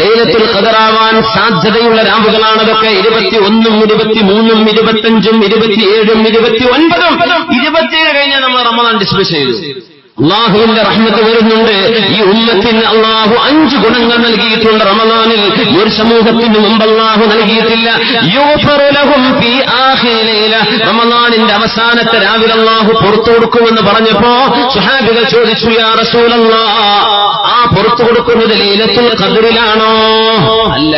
ലൈലത്തുൽ ഖദറാവാൻ സാധ്യതയുള്ള രാവുകളാണ് അതൊക്കെ. ഇരുപത്തി ഒന്നും ഇരുപത്തി മൂന്നും ഇരുപത്തഞ്ചും ഇരുപത്തിയേഴും ഇരുപത്തി ഒൻപതും ഇരുപത്തിയേഴ് കഴിഞ്ഞാൽ നമ്മൾ റമദാൻ ഡിസ്മിസ് ചെയ്തു. അള്ളാഹുവിന്റെ റഹ്മത്ത് വരുന്നുണ്ട്. ഈ ഉമ്മത്തിന് അള്ളാഹു അഞ്ച് ഗുണങ്ങൾ നൽകിയിട്ടുണ്ട് റമദാനിൽ. ഒരു സമൂഹത്തിന് മുമ്പ് അള്ളാഹു നൽകിയിട്ടില്ല. റമദാനിന്റെ അവസാനത്തെ രാവിലെ അള്ളാഹു പുറത്തു കൊടുക്കുമെന്ന് പറഞ്ഞപ്പോ സുഹാബികൾ ചോദിച്ചു യാ റസൂലല്ലാ കൊടുക്കുന്നത് ലൈലത്തുൽ ഖദറിലാണോ? അല്ല.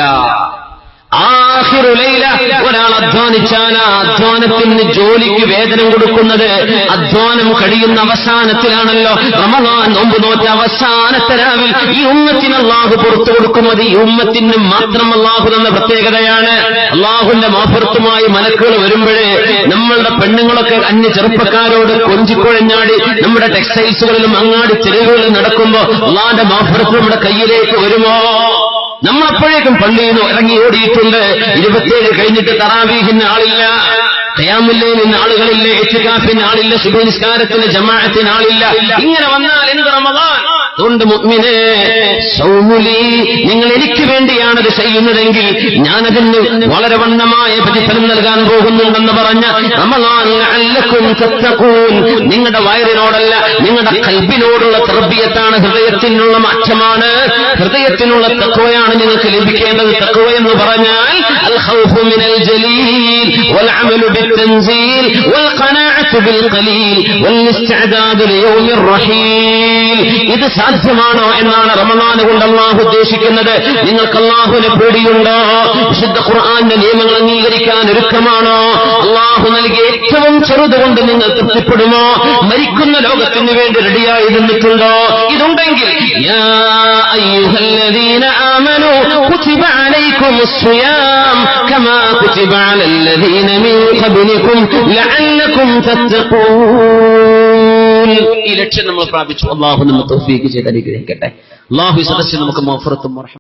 ഒരാൾ അധ്വാനിച്ചാൽ ആ അധ്വാനത്തിന് ജോലിക്ക് വേതനം കൊടുക്കുന്നത്. അധ്വാനം കഴിയുന്ന അവസാനത്തിലാണല്ലോ റമദാൻ നോമ്പ് നോറ്റ അവസാനത്തെ രാവിൽ ഈ ഉമ്മത്തിന് അള്ളാഹു പുറത്തു കൊടുക്കുന്നത്. ഈ ഉമ്മത്തിന് മാത്രം അള്ളാഹു തന്ന പ്രത്യേകതയാണ്. അള്ളാഹുന്റെ മാഫർത്തുമായി മലക്കുകൾ വരുമ്പോഴേ നമ്മളുടെ പെണ്ണുങ്ങളൊക്കെ അന്യ ചെറുപ്പക്കാരോട് കൊഞ്ചിക്കുഴഞ്ഞാടി നമ്മുടെ ടെക്സ്റ്റൈൽസുകളിലും അങ്ങാടി തെരുവുകളിൽ നടക്കുമ്പോ അള്ളാന്റെ മാഫർത്ത് നമ്മുടെ കയ്യിലേക്ക് വരുമോ? നമ്മളപ്പോഴേക്കും പള്ളിയിൽ ഇറങ്ങി ഓടിയിട്ടുണ്ട്. ഇരുപത്തിയേഴ് കഴിഞ്ഞിട്ട് തറാവീഹിന് ആളില്ല. ഖയാമുല്ലേലിന് ആളുകളില്ല. എച്ചുകാഫിന് ആളില്ല. സുബനിസ്കാരത്തിന് ജമാഅത്തിന് ആളില്ല. ഇങ്ങനെ വന്നാൽ എന്ത് റമദാൻ? അതുകൊണ്ട് മുഅ്മിനേ സൗമുലി നിങ്ങൾ എനിക്ക് വേണ്ടിയാണ് ഇത് ചെയ്യുന്നതെങ്കിൽ ഞാനതിന് വളരെ വണ്ണമായ പ്രതിഫലം നൽകാൻ പോകുന്നുണ്ടെന്ന് പറഞ്ഞ റമദാൻ ലഅല്ലക്കും തത്തഖൂൻ നിങ്ങളുടെ വയറിനോടല്ല നിങ്ങളുടെ കൽബിനോടുള്ള തർബിയത്താണ് ഹൃദയത്തിനുള്ള മാറ്റമാണ് ഹൃദയത്തിനുള്ള തക്വയാണ് നിങ്ങൾക്ക് ലഭിക്കേണ്ടത് തക്വ എന്ന് പറഞ്ഞാൽ അൽ ഖൗഫു മിനൽ ജലീൽ വൽ അമലു بالتنزيل والقناعة بالقليل والاستعداد ليوم الرحيل ഇത് സാധ്യമാണോ എന്നാണ് റമദാന് കൊണ്ട് അള്ളാഹു ഉദ്ദേശിക്കുന്നത് നിങ്ങൾക്ക് അള്ളാഹുവിനെ പേടിയുണ്ടോ വിശുദ്ധ ഖുർആന്റെ നിയമങ്ങൾ അംഗീകരിക്കാൻ ഒരുക്കമാണോ അള്ളാഹു നൽകിയ ഏറ്റവും ചെറുതുകൊണ്ട് നിങ്ങൾ തൃപ്തിപ്പെടുമോ മരിക്കുന്ന ലോകത്തിന് വേണ്ടി റെഡിയായി നിന്നിട്ടുണ്ടോ ഇതുണ്ടെങ്കിൽ യാ അയ്യുഹല്ലദീന ആമനൂ കുതിബ അലൈക്കുമുസ് സിയാം കമാ കുതിബ ഈ ലക്ഷ്യം നമ്മൾ പ്രാപിച്ചു. അള്ളാഹു നമ്മൾ തൗഫീക്ക് ചെയ്ത് അനുഗ്രഹിക്കട്ടെ. അള്ളാഹു ഈ സദസ്സിൽ നമുക്ക് മഫറത്തും